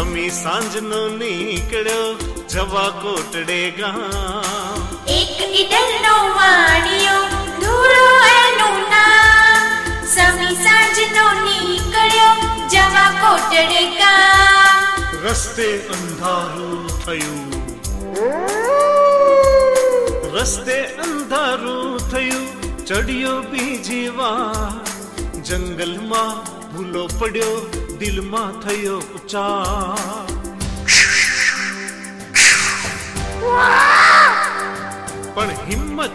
સમી સાંજનો નીકળ્યો જવા કોટડે ગામ. એક ઈડલનો વાણિયો ધૂળો એનું નામ. સમી સાંજનો નીકળ્યો જવા કોટડે ગામ. રસ્તે અંધારું થયું. રસ્તે અંધારું થયું ચડ્યો બીજી વાર. જંગલમાં ભૂલો પડ્યો દિલમાં થયો ઉચાર પણ હિંમત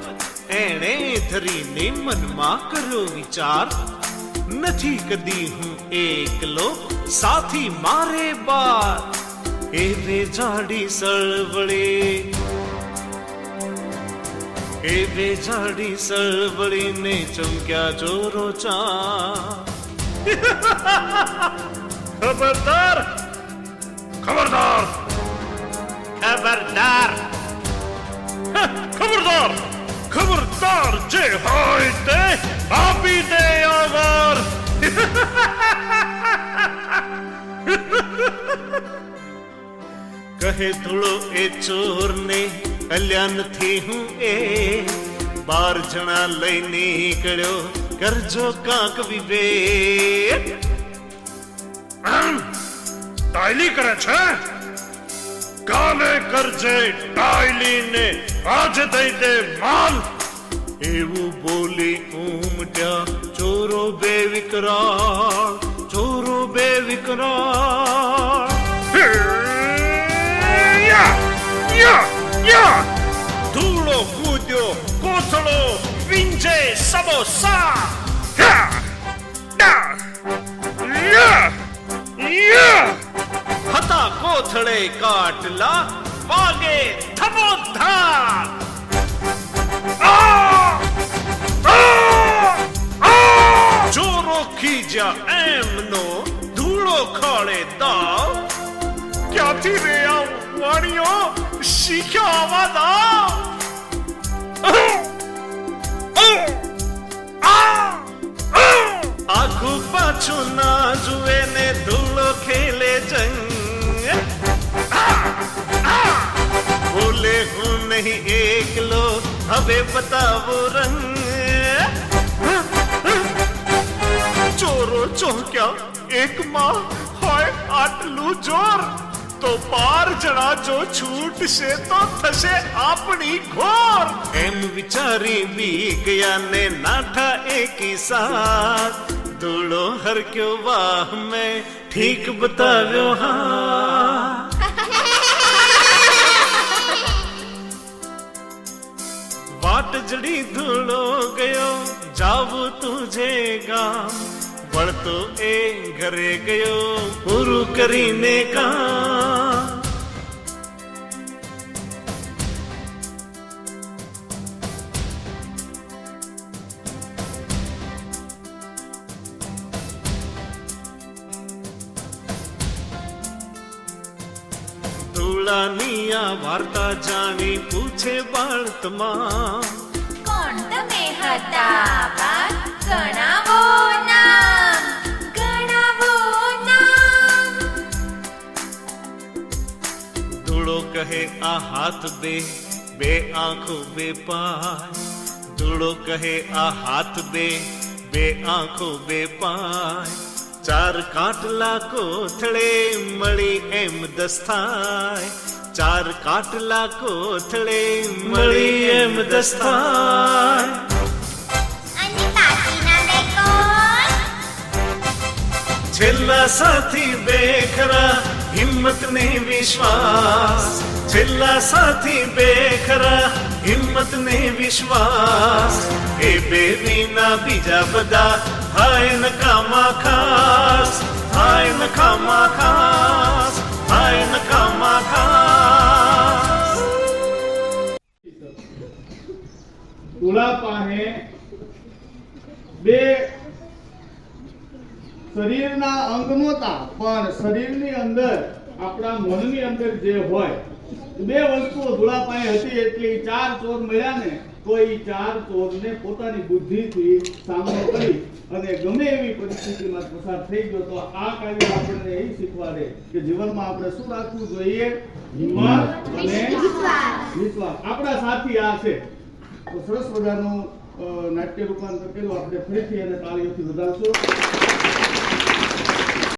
એણે ધરીને મનમાં કર્યો વિચાર. નથી કદી હું એકલો સાથી મારે બાર. એ રે જાડી સળવળે. એવે જાડી સળવળીને ચમક્યા જોરો ચા ખબરદાર ખબરદાર ખબરદાર ખબરદાર ખબરદાર જે હોય તે આપી દે આવાર કહે થોડો એ ચોરને કલ્યાણથી હું એ બાર જણા લઈ નીકળ્યો કરજો કાંક વિવેક. ટાયલી કરે છે? કાલે કરજે ટાયલીને આજ દઈ દે માલ. એવું બોલી ઉમટ્યા ચોરો બે વિકરાળ ચોરો બે વિકરાળ. 사모사 야! 야! 야! 야! हता कोथड़े काटला मांगे थमो धार जोरो खीजा एमनो धूड़ो खाड़े दाव क्या थी रे आओ वाणियों सीखा आवा दाव પાછું જુએ ને ધૂળો ખેલે જંગ. બોલે હું નહીં એકલો, હવે બતાવો રંગ. ચોરો ચોક્યા, એકમાં હોય આટલું જોર. તો બાર જણા જો છૂટશે તો થશે આપણી ઘોર. એમ વિચારી બી ગયા ને નાઠા એકી સાથ. ધૂળો હરક્યો વાહ મેં ઠીક બતાવ્યો હા વાટ જડી ધૂળો ગયો જાવું તુજે ગામ વળતો એ ઘરે ગયો પૂરું કરીને કામ ધૂળાની આ વાર્તા જાણી પૂછે બાળ તમામ કોણ તમે હતા બા ગણાવો નામ ગણાવો નામ. ધૂળો કહે આ હાથ બે બે આંખો બે પાય. ધૂળો કહે આ હાથ બે બે આંખો બે પાય. ચાર કાટલા કોથળે મળી એમ દસ્તાય. ચાર કાટલા કોથળે મળી એમ દસ્તાય. છેલ્લા સાથી બેખરા હિંમત ને વિશ્વાસ. છેલ્લા સાથી બેખરા હિંમત ને વિશ્વાસ. એ બે વિના બીજા બધા હાય નકામા ખાસ હાય નકામા ખાસ હાય નકામા ખાસ તુલા પાસે બે શરીરના અંગ નહોતા પણ શરીરની અંદર આપણા મનની અંદર જે હોય બે વસ્તુઓ ધુળાપાએ હતી, એટલે ચાર ચોર મળ્યા ને, તો એ ચાર ચોરને પોતાની બુદ્ધિથી સામનો કરી અને ગમે એવી પરિસ્થિતિમાં પસાર થઈ ગયો, તો આ કાવ્ય આપણને એ શીખવાડે કે જીવનમાં આપણે શું રાખવું જોઈએ? હિંમત અને વિશ્વાસ. આપણા સાથી આ છે. તો સરસ મજાનું નાટ્ય રૂપાંતર કર્યું. આપણે ફરીથી એને તાળીઓથી વધારશું.